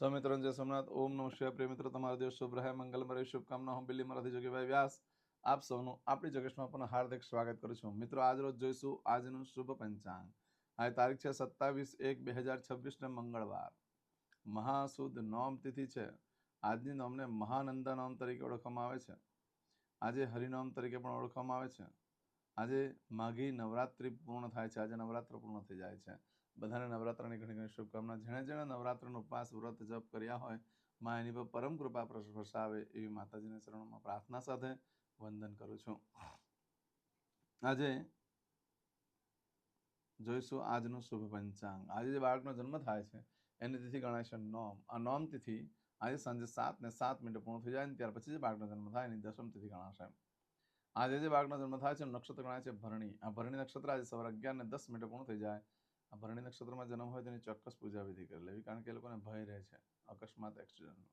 સ્વમિત્ર જય સોમનાથ, ઓમ નમઃ શિવાય. પ્રિય મિત્રો, તમારો દિવસ શુભ રહે. મંગલમય શુભકામના. હું બિલ્લી મરાથી જોગીભાઈ વ્યાસ. આપ સૌનું આપણી જગેશમાં પણ હાર્દિક સ્વાગત કરું છું. મિત્રો, આજ રોજ જોઈશું આજનું શુભ પંચાંગ. આ તારીખ છે સત્તાવીસ એક બે હજાર છવ્વીસને મંગળવાર. મહાસુદ નોમ તિથિ છે. આજની નોમને મહાનંદા નોમ તરીકે ઓળખવામાં આવે છે. આજે હરિનોમ તરીકે પણ ઓળખવામાં આવે છે. આજે માઘી નવરાત્રિ પૂર્ણ થાય છે. આજે નવરાત્ર પૂર્ણ થઈ જાય છે. બધાને નવરાત્રાની ઘણી ઘણી શુભકામના. જેણે જેણે નવરાત્રનો ઉપવાસ વ્રત જપ કર્યા હોય, માં એની પર પરમ કૃપા વરસાવે એવી માતાજીના ચરણોમાં પ્રાર્થના સાથે વંદન કરું છું. આજે જોઈશું આજનું શુભ પંચાંગ. આજે જે બાળકનો જન્મ થાય છે, એની તિથિ ગણાય છે નોમ. આ નોમ તિથિ આજે સાંજે સાત ને સાત મિનિટે પૂર્ણ થઈ જાય ને ત્યાર પછી જે બાળકનો જન્મ થાય એની દસમ તિથિ ગણાશે. આજે જે બાળકનો જન્મ થાય છે, નક્ષત્ર ગણાય છે ભરણી. આ ભરણી નક્ષત્ર આજે સવારે અગિયાર ને દસ મિનિટે પૂર્ણ થઈ જાય આ ભરણી નક્ષત્રમાં જન્મ હોય તેની ચોક્કસ પૂજા વિધિ કરી લેવી, કારણ કે એ લોકોને ભય રહે છે અકસ્માત એક્સિડન્ટનો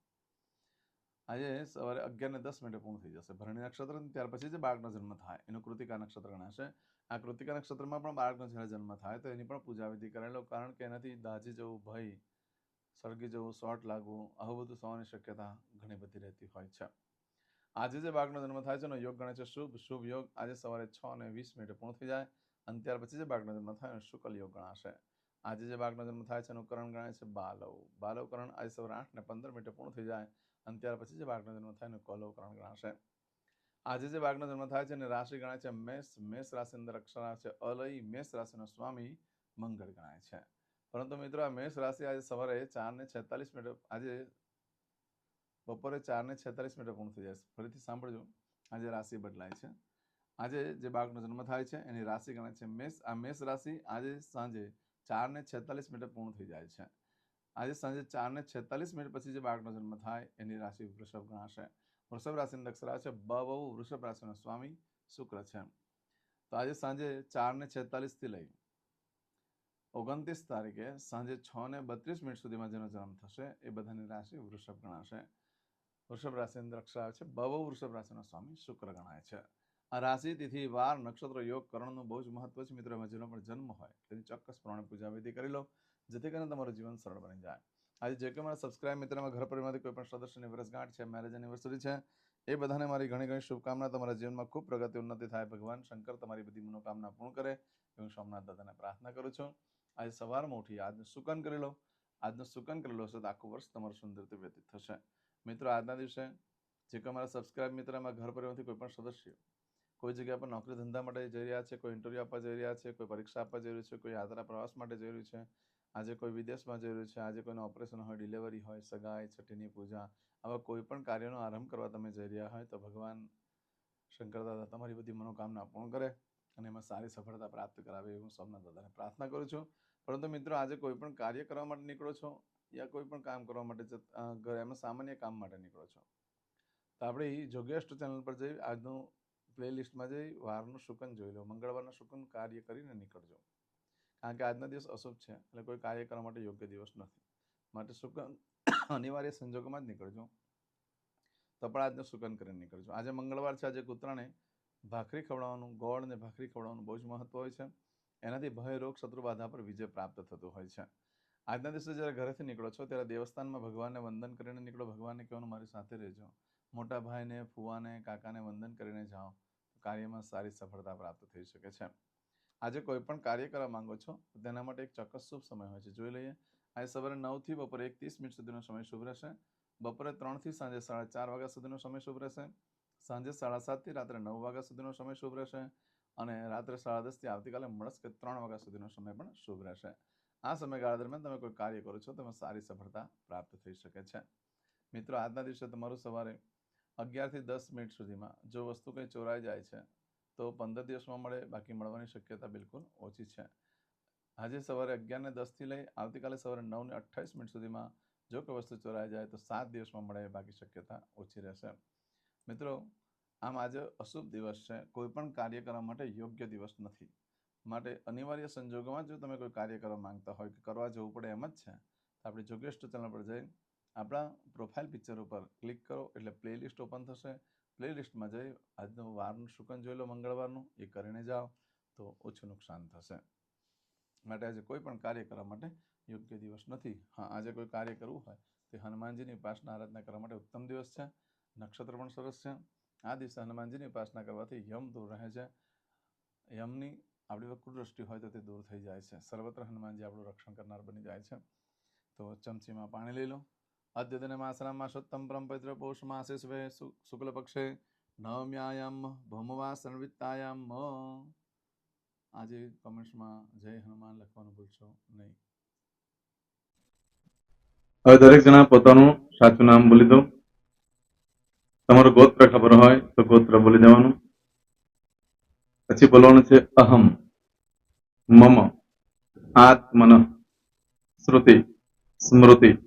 આજે સવારે અગિયારને દસ મિનિટે પૂર્ણ થઈ જશે. ભરણી નક્ષત્ર ત્યાર પછી જે બાળકનો જન્મ થાય, એનું કૃતિકા નક્ષત્ર ગણાશે. આ કૃતિકા નક્ષત્રમાં પણ બાળકનો જ્યારે જન્મ થાય, તો એની પણ પૂજા વિધિ કરેલો કારણ કે એનાથી દાજી જવું, ભય, સળગી જવું, શોર્ટ લાગવું, આવું બધું થવાની શક્યતા ઘણી બધી રહેતી હોય છે. આજે જે બાળકનો જન્મ થાય છે, એનો યોગ ગણે છે. શુભ શુભ યોગ આજે સવારે છ અને વીસ મિનિટે પૂર્ણ થઈ જાય. અને ત્યાર પછી જે બાળકનો જન્મ થાય એનો શુકલ યોગ ગણાશે. આજે જે બાળકનો જન્મ થાય છે, એનું કરણ ગણાય છે, બાલવ. બાલવકરણ આજે સવારે આઠ ને પંદર મિનિટે પૂર્ણ થઈ જાય અને ત્યાર પછી જે બાળકનો જન્મ થાય એનું કલવકરણ ગણાશે. આજે જે બાળકનો જન્મ થાય છે, એને રાશિ ગણાય છે, મેષ. મેષ રાશિની અંદર અક્ષરા છે, અલય. મેષ રાશિનો સ્વામી મંગળ ગણાય છે. પરંતુ મિત્રો, આ મેષ રાશિ આજે સવારે ચાર ને છેતાલીસ મિનિટે, આજે બપોરે ચાર ને છેતાલીસ મિનિટે પૂર્ણ થઈ જાય ફરીથી સાંભળજો. આજે રાશિ બદલાય છે. આજે જે બાળકનો જન્મ થાય છે, એની રાશિ ગણાય છે મેષ. આ મેષ રાશિ આજે સાંજે ચાર ને છેતાલીસ મિનિટે પૂર્ણ થઈ જાય છે. આજે સાંજે ચાર ને છેતાલીસ મિનિટ પછી જે બાળકનો જન્મ થાય, એની રાશિ વૃષભ ગણાશે. વૃષભ રાશિની દક્ષરા છે, બ બહુ વૃષભ રાશિનો સ્વામી શુક્ર છે. તો આજે સાંજે ચાર ને છેતાલીસથી લઈ ઓગણત્રીસ તારીખે સાંજે છ ને બત્રીસ મિનિટ સુધીમાં જેનો જન્મ થશે, એ બધાની રાશિ વૃષભ ગણાશે. વૃષભ રાશિની દક્ષરા છે, બ બહુ વૃષભ રાશિનો સ્વામી શુક્ર ગણાય છે. આ રાશિ તિથિ વાર નક્ષત્ર યોગ કરણનું બહુ જ મહત્વ છે મિત્રો. એમાં જેનો પણ જન્મ હોય તેની ચોક્કસ પ્રમાણે પૂજા વિધિ કરી લો, જેથી કરીને તમારું જીવન સરળ બની જાય. આજે જે કે મારા સબસ્ક્રાઇબ મિત્રમાં ઘર પરિવારમાંથી કોઈ પણ સદસ્યની વર્ષગાંઠ છે મેરેજ એનિવર્સરી છે, એ બધાને મારી ઘણી ઘણી શુભકામના. તમારા જીવનમાં ખૂબ પ્રગતિ ઉન્નતિ થાય. ભગવાન શંકર તમારી બધી મનોકામના પૂર્ણ કરે. એવું સોમનાથ દાદાને પ્રાર્થના કરું છું. આજે સવારમાં ઉઠી આજનું સુકન કરી લો. આજનું સુકન કરી લો તો આખું વર્ષ તમારું સુંદર વ્યતીત થશે. મિત્રો, આજના દિવસે જે કે મારા સબસ્ક્રાઇબ મિત્રમાં ઘર પરિવારમાંથી કોઈ પણ સદસ્ય કોઈ જગ્યા પર નોકરી ધંધા માટે જઈ રહ્યા છે, કોઈ ઇન્ટરવ્યૂ આપવા જઈ રહ્યા છે, કોઈ પરીક્ષા આપવા જઈ રહ્યું છે, કોઈ યાત્રા પ્રવાસ માટે જઈ રહ્યું છે, આજે કોઈ વિદેશમાં જઈ રહ્યું છે, આજે કોઈનું ઓપરેશન હોય ડિલિવરી હોય, સગાઈ, છઠ્ઠીની પૂજા, આવા કોઈ પણ કાર્યનો આરંભ કરવા તમે જઈ રહ્યા હોય તો ભગવાન શંકરદાદા તમારી બધી મનોકામના પૂર્ણ કરે અને એમાં સારી સફળતા પ્રાપ્ત કરાવે એવું સોમનાથ દાદાને પ્રાર્થના કરું છું. પરંતુ મિત્રો આજે કોઈ પણ કાર્ય કરવા માટે નીકળો છો યા કોઈ પણ કામ કરવા માટે ઘરે એમાં સામાન્ય કામ માટે નીકળો છો? તો આપણે જોગેસ્ટ ચેનલ પર જઈ આજનું પ્લેલિસ્ટમાં જઈ વારનું શુકન જોઈ લો. મંગળવારના શુકન કાર્ય કરીને નીકળજો. કારણ કે આજના દિવસ અશુભ છે એટલે કોઈ કાર્ય કરવા માટે યોગ્ય દિવસ નથી. માટે શુકન અનિવાર્ય સંજોગોમાં જ નીકળજો. તો પણ આજનું શુકન કરીને નીકળજો. આજે મંગળવાર છે, આજે કૂતરાને ભાખરી ખવડાવવાનું ગોળ અને ભાખરી ખવડાવવાનું બહુ જ મહત્ત્વ હોય છે. એનાથી ભય, રોગ, શત્રુ બાધા પર વિજય પ્રાપ્ત થતું હોય છે. આજના દિવસે જ્યારે ઘરેથી નીકળો છો, ત્યારે દેવસ્થાનમાં ભગવાનને વંદન કરીને નીકળો. ભગવાનને કહેવાનું મારી સાથે રહેજો. મોટા ભાઈને, ફુવાને, કાકાને વંદન કરીને જાઓ. કાર્યમાં સારી સફળતા પ્રાપ્ત થઈ શકે છે. આજે કોઈ પણ કાર્ય કરવા માંગો છો, તેના માટે એક ચોક્કસ શુભ સમય હોય છે. જોઈ લઈએ. આજે સવારે નવથી બપોરે એક ત્રીસ મિનિટ સુધીનો સમય શુભ રહેશે. બપોરે ત્રણથી સાંજે સાડા ચાર વાગ્યા સુધીનો સમય શુભ રહેશે. સાંજે સાડા સાતથી રાત્રે નવ વાગ્યા સુધીનો સમય શુભ રહેશે. અને રાત્રે સાડા દસથી આવતીકાલે મળસ્કે ત્રણ વાગ્યા સુધીનો સમય પણ શુભ રહેશે. આ સમયગાળા દરમિયાન તમે કોઈ કાર્ય કરો છો, તેમાં સારી સફળતા પ્રાપ્ત થઈ શકે છે. મિત્રો, આજના દિવસે તમારું સવારે અગિયારથી દસ મિનિટ સુધીમાં જો વસ્તુ કંઈ ચોરાઈ જાય છે, તો પંદર દિવસમાં મળે, બાકી મળવાની શક્યતા બિલકુલ ઓછી છે. આજે સવારે અગિયારને દસથી લઈ આવતીકાલે સવારે નવને અઠ્ઠાવીસ મિનિટ સુધીમાં જો કોઈ વસ્તુ ચોરાઈ જાય, તો સાત દિવસમાં મળે, બાકી શક્યતા ઓછી રહેશે. મિત્રો, આમ આજે અશુભ દિવસ છે. કોઈ પણ કાર્ય કરવા માટે યોગ્ય દિવસ નથી. માટે અનિવાર્ય સંજોગોમાં જો તમે કોઈ કાર્ય કરવા માંગતા હોય કે કરવા જવું પડે એમ જ છે, તો આપણે જોગેસ્ટ ચેનલ પર જઈ આપણા પ્રોફાઇલ પિક્ચર ઉપર ક્લિક કરો એટલે પ્લેલિસ્ટ ઓપન થશે. પ્લેલિસ્ટમાં જઈ આજનું વારનું શુકન જોઈ લો, મંગળવારનું, એ કરીને જાઓ તો ઓછું નુકસાન થશે. માટે આજે કોઈ પણ કાર્ય કરવા માટે યોગ્ય દિવસ નથી. હા, આજે કોઈ કાર્ય કરવું હોય તે હનુમાનજીની ઉપાસના આરાધના કરવા માટે ઉત્તમ દિવસ છે. નક્ષત્ર પણ સરસ છે. આ દિવસે હનુમાનજીની ઉપાસના કરવાથી યમ દૂર રહે છે. યમની આપણી પર કુદૃષ્ટિ હોય તો તે દૂર થઈ જાય છે. સર્વત્ર હનુમાનજી આપણું રક્ષણ કરનાર બની જાય છે. તો ચમચીમાં પાણી લઈ લો. અદ્યતન માસના માસોત્તમ પરમ પવિત્ર પૌષ માસે શુભે શુક્લ પક્ષે નવમ્યાયામ ભૌમવા સંવિત્તાયામ આજે કમેન્ટ્સમાં જય હનુમાન લખવાનું ભૂલશો નહીં. દરેક જણા પોતાનું સાચું નામ બોલી દો. તમારું ગોત્ર ખબર હોય તો ગોત્ર બોલી દેવાનું. પછી બોલવાનું છે અહમ, મમ, આત્મન, શ્રુતિ, સ્મૃતિ.